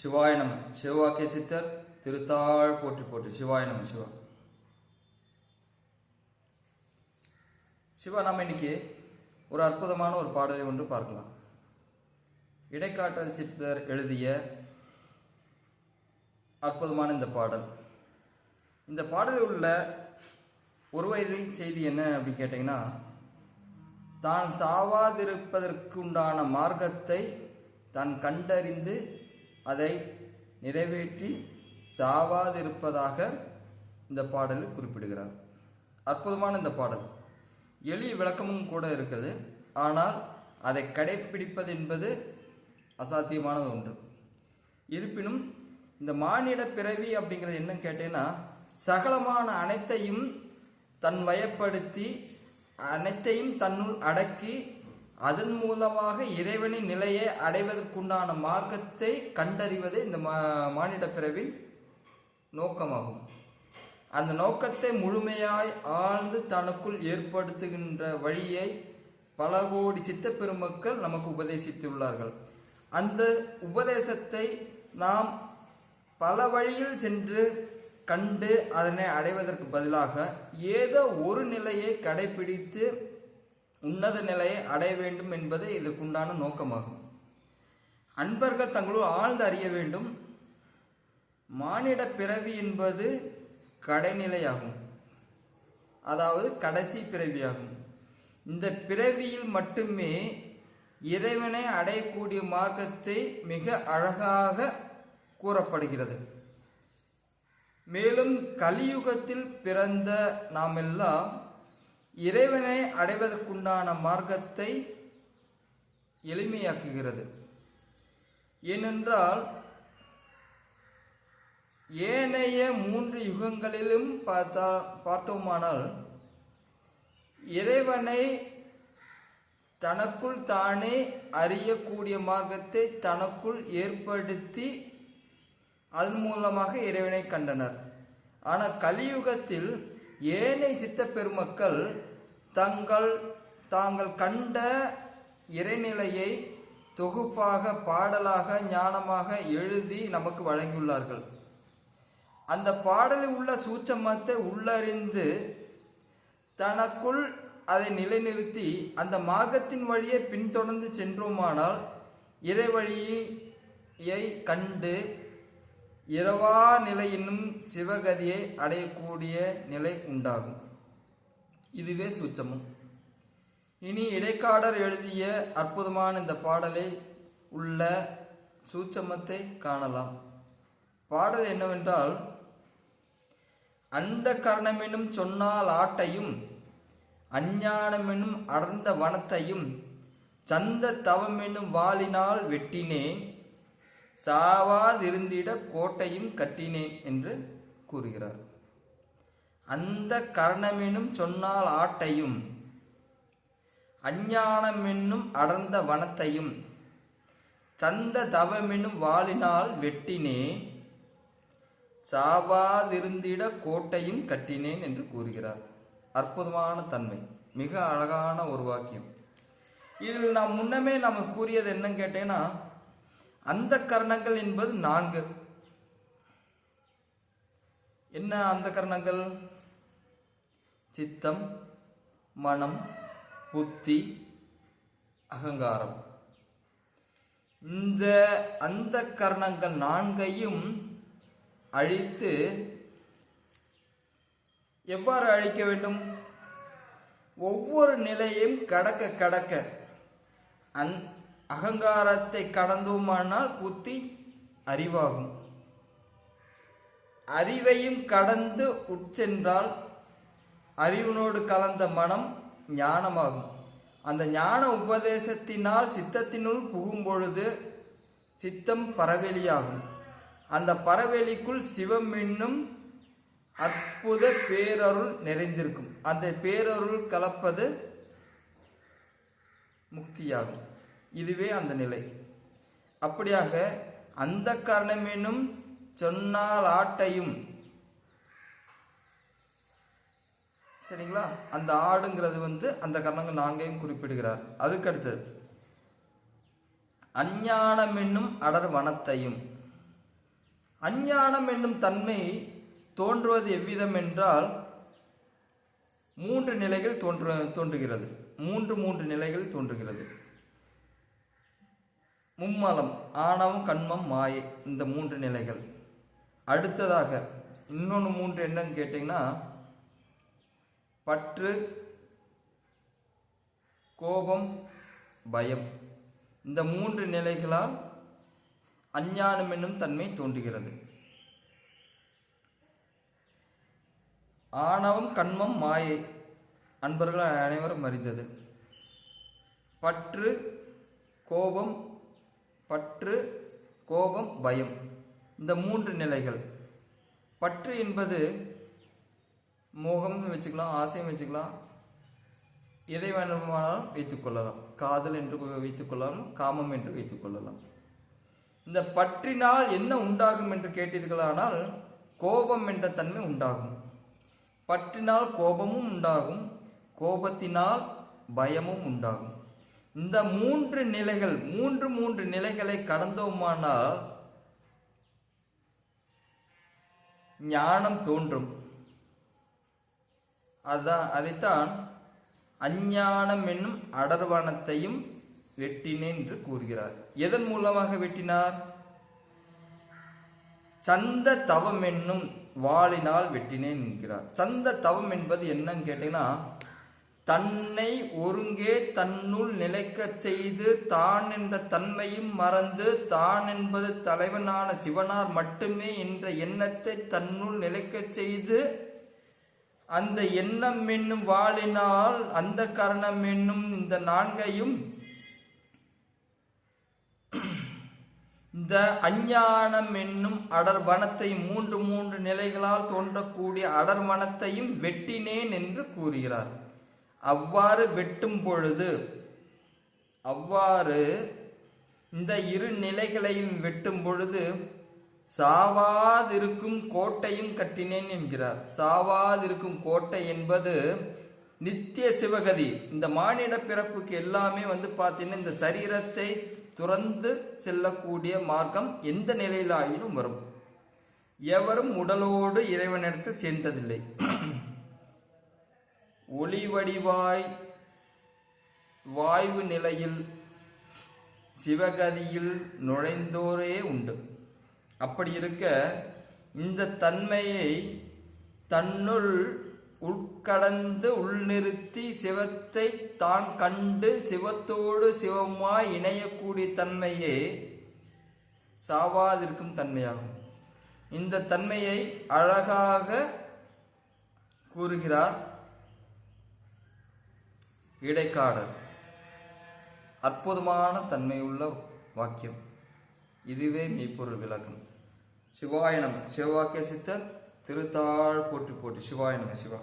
சிவாய நம. சிவவாக்கிய சித்தர் திருத்தாள் போற்றி போற்றி. சிவாய நம சிவா. சிவா நம்ம இன்னைக்கு ஒரு அற்புதமான ஒரு பாடலை ஒன்று பார்க்கலாம். இடைக்காட்டல் சித்தர் எழுதிய அற்புதமான இந்த பாடல். இந்த பாடலில் உள்ள ஒரு வயது செய்தி என்ன அப்படின்னு கேட்டிங்கன்னா தான் சாவாதிருப்பதற்குண்டான மார்க்கத்தை தான் கண்டறிந்து அதை நிறைவேற்றி சாவாதிருப்பதாக இந்த பாடலில் குறிப்பிடுகிறார். அற்புதமான இந்த பாடல். எளிய விளக்கமும் கூட இருக்குது. ஆனால் அதை கடைப்பிடிப்பது என்பது அசாத்தியமானது ஒன்று. இருப்பினும் இந்த மானிட பிறவி அப்படிங்கிறது என்னன்னு கேட்டேன்னா சகலமான அனைத்தையும் தன் வயப்படுத்தி அனைத்தையும் தன்னுள் அடக்கி அதன் மூலமாக இறைவனின் நிலையை அடைவதற்குண்டான மார்க்கத்தை கண்டறிவது இந்த மா மானிட பிறவின் நோக்கமாகும். அந்த நோக்கத்தை முழுமையாய் ஆழ்ந்து தனக்குள் ஏற்படுத்துகின்ற வழியை பல கோடி சித்த பெருமக்கள் நமக்கு உபதேசித்துள்ளார்கள். அந்த உபதேசத்தை நாம் பல வழியில் சென்று கண்டு அதனை அடைவதற்கு பதிலாக ஏதோ ஒரு நிலையை கடைபிடித்து உன்னத நிலையை அடைய வேண்டும் என்பது இதற்குண்டான நோக்கமாகும். அன்பர்கள் தங்களுள் ஆழ்ந்து அறிய வேண்டும். மானிட பிறவி என்பது கடைநிலையாகும். அதாவது கடைசி பிறவியாகும். இந்த பிறவியில் மட்டுமே இறைவனை அடையக்கூடிய மார்க்கத்தை மிக அழகாக கூறப்படுகிறது. மேலும் கலியுகத்தில் பிறந்த நாம் எல்லாம் இறைவனை அடைவதற்குண்டான மார்க்கத்தை எளிமையாக்குகிறது. ஏனென்றால் ஏனைய மூன்று யுகங்களிலும் பார்த்தா பார்த்தோமானால் இறைவனை தனக்குள் தானே அறியக்கூடிய மார்க்கத்தை தனக்குள் ஏற்படுத்தி அதன் மூலமாக இறைவனை கண்டனர். ஆனால் கலியுகத்தில் ஏனை சித்த பெருமக்கள் தங்கள் தாங்கள் கண்ட இறைநிலையை தொகுப்பாக பாடலாக ஞானமாக எழுதி நமக்கு வழங்கியுள்ளார்கள். அந்த பாடலில் உள்ள சூட்சமத்தை உள்ளறிந்து தனக்குள் அதை நிலைநிறுத்தி அந்த மார்க்கத்தின் வழியே பின்தொடர்ந்து சென்றோமானால் இறை வழியை கண்டு இரவா நிலை என்னும் சிவகதியை அடையக்கூடிய நிலை உண்டாகும். இதுவே சூட்சமம். இனி இடைக்காடர் எழுதிய அற்புதமான இந்த பாடலை உள்ள சூச்சமத்தை காணலாம். பாடல் என்னவென்றால் அந்த கர்ணமெனும் சொன்னால் ஆட்டையும் அஞ்ஞானமெனும் அடர்ந்த வனத்தையும் சந்த தவமெனும் வாளினால் வெட்டினேன் சாவாதிருந்திட கோட்டையும் கட்டினேன் என்று கூறுகிறார். அந்த கரணமெனும் சொன்னால் ஆட்டையும் அஞ்ஞானமென்னும் அடர்ந்த வனத்தையும் சந்த தவமெனும் வாளினால் வெட்டினேன் சாவாதிருந்திட கோட்டையும் கட்டினேன் என்று கூறுகிறார். அற்புதமான தன்மை மிக அழகான ஒரு வாக்கியம். இதில் நாம் முன்னமே நம்ம கூறியது என்னன்னு கேட்டேன்னா அந்த கரணங்கள் என்பது நான்கு. என்ன அந்த கரணங்கள்? சித்தம் மனம் புத்தி அகங்காரம். இந்த அந்த கரணங்கள் நான்கையும் அழித்து எவ்வாறு அழிக்க வேண்டும்? ஒவ்வொரு நிலையும் கடக்க கடக்க அந் அகங்காரத்தை கடந்தோமானால் புத்தி அறிவாகும். அறிவையும் கடந்து உட்சென்றால் அறிவினோடு கலந்த மனம் ஞானமாகும். அந்த ஞான உபதேசத்தினால் சித்தத்தினுள் புகும் பொழுது சித்தம் பரவெளியாகும். அந்த பரவெளிக்குள் சிவம் என்னும் அற்புத பேரருள் நிறைந்திருக்கும். அந்த பேரருள் கலப்பது முக்தியாகும். இதுவே அந்த நிலை. அப்படியாக அந்த காரணமெனும் சொன்னால் ஆட்டையும். சரிங்களா? அந்த ஆடுங்கிறது வந்து அந்த கர்ணங்கள் நான்கையும் குறிப்பிடுகிறார். அதுக்கு அடுத்தது. அஞ்ஞானம் என்னும் அடர் வனத்தையும். அஞ்ஞானம் என்னும் தன்மை தோன்றுவது எவ்விதம் என்றால் மூன்று நிலைகள் தோன்று தோன்றுகிறது. மூன்று மூன்று நிலைகள் தோன்றுகிறது. மும்மலம் ஆணவம் கண்மம் மாயை இந்த மூன்று நிலைகள். அடுத்ததாக இன்னொன்று மூன்று என்னன்னு கேட்டிங்கன்னா பற்று கோபம் பயம். இந்த மூன்று நிலைகளால் அஞ்ஞானம் என்னும் தன்மை தோன்றுகிறது. ஆணவம் கண்மம் மாயை அன்பர்கள் அனைவரும் அறிந்தது. பற்று கோபம் பற்று கோபம் பயம். இந்த மூன்று நிலைகள். பற்று என்பது மோகமும் வச்சுக்கலாம் ஆசையும் வச்சுக்கலாம். எதை வேண்டுமானாலும் வைத்துக்கொள்ளலாம் காதல் என்று வைத்துக்கொள்ளலாம் காமம் என்று வைத்துக்கொள்ளலாம் இந்த பற்றினால் என்ன உண்டாகும் என்று கேட்டீர்களானால் கோபம் என்ற தன்மை உண்டாகும். பற்றினால் கோபமும் உண்டாகும் கோபத்தினால் பயமும் உண்டாகும். இந்த மூன்று நிலைகள் மூன்று மூன்று நிலைகளை கடந்தோமானால் ஞானம் தோன்றும். அதான் அதைத்தான் அஞ்ஞானம் என்னும் அடர்வனத்தையும் வெட்டினேன் என்று கூறுகிறார். எதன் மூலமாக வெட்டினார்? சந்த தவம் என்னும் வாளினால் வெட்டினேன் என்கிறார். சந்த தவம் என்பது என்னன்னு கேட்டீங்கன்னா தன்னை ஒருங்கே தன்னுள் நிலைக்கச் செய்து தான் என்ற தன்மையும் மறந்து தான் என்பது தலைவனான சிவனார் மட்டுமே என்ற எண்ணத்தை தன்னுள் நிலைக்கச் செய்து அந்த எண்ணம் என்னும் வாழினால் அந்த கரணம் என்னும் இந்த நான்கையும் இந்த அஞ்ஞானம் என்னும் அடர்வனத்தை மூன்று மூன்று நிலைகளால் தோன்றக்கூடிய அடர்வனத்தையும் வெட்டினேன் என்று கூறுகிறார். அவ்வாறு வெட்டும் பொழுது அவ்வாறு இந்த இரு நிலைகளையும் வெட்டும் பொழுது சாவாதிருக்கும் கோட்டையும் கட்டினேன் என்கிறார். சாவாதிருக்கும் கோட்டை என்பது நித்திய சிவகதி. இந்த மானிட பிறப்புக்கு எல்லாமே வந்து பார்த்தீங்கன்னா இந்த சரீரத்தை துறந்து செல்லக்கூடிய மார்க்கம் எந்த நிலையிலாயினும் வரும். எவரும் உடலோடு இறைவனிடத்தில் சேர்ந்ததில்லை. ஒளிவடிவாய் வாய்வு நிலையில் சிவகதியில் நுழைந்தோரே உண்டு. அப்படி இருக்க இந்த தன்மையை தன்னுள் உட்கடந்து உள்நிறுத்தி சிவத்தை தான் கண்டு சிவத்தோடு சிவமாய் இணையக்கூடிய தன்மையே சாவாதிருக்கும் தன்மையாகும். இந்த தன்மையை அழகாக கூறுகிறார். இடைக்காடர் அற்புதமான தன்மையுள்ள வாக்கியம். இதுவே மெய்ப்பொருள் விளக்கம். சிவாயணம் சிவவாக்கிய சித்தர் திருத்தாள் போட்டி போட்டி சிவாயணம் சிவா.